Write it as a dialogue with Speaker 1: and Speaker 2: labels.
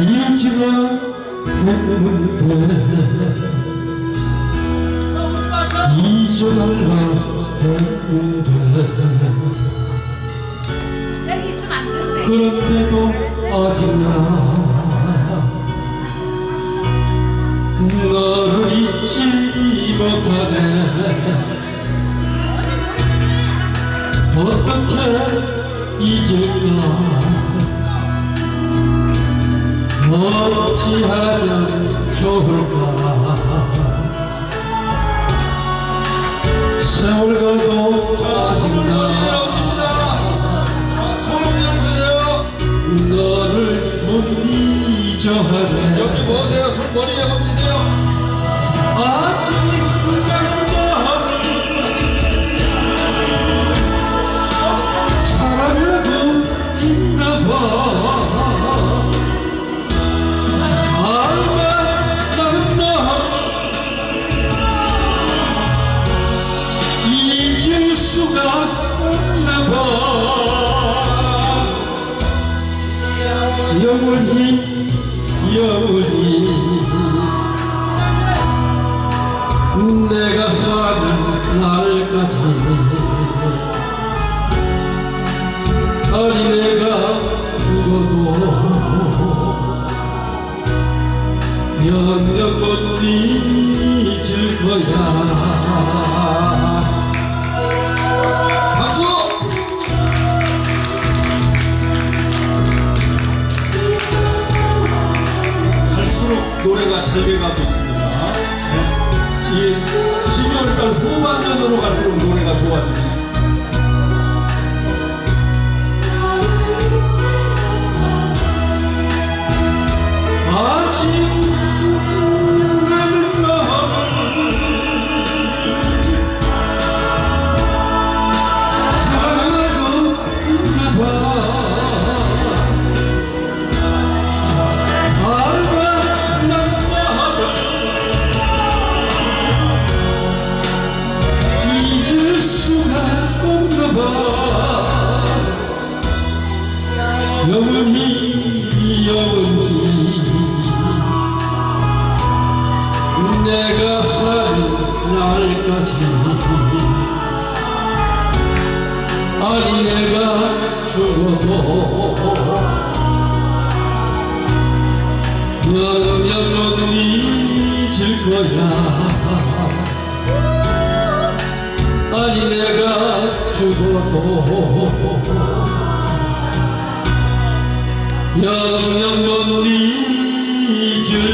Speaker 1: 했는데 잊어달라 했는데
Speaker 2: 되는데.
Speaker 1: 그런데도 아직 나 너를 잊지 못하네 어떻게 잊을까 어찌하면 좋을까 세월 가도
Speaker 3: 자,
Speaker 1: 아직
Speaker 3: 손을
Speaker 1: 나
Speaker 3: 내려옵니다. 자, 손을 내려주세요.
Speaker 1: 너를 못 잊어하네
Speaker 3: 여기 보세요. 손 머리에 얹으세요.
Speaker 1: 아 영원히 영
Speaker 3: 노래가 잘 돼가고 있습니다. 네. 이 12월달 후반전으로 갈수
Speaker 1: 내가 사는 날까지 아니 내가 죽어도 영영은 잊을 거야. 아니 내가 죽어도 영영 못 잊을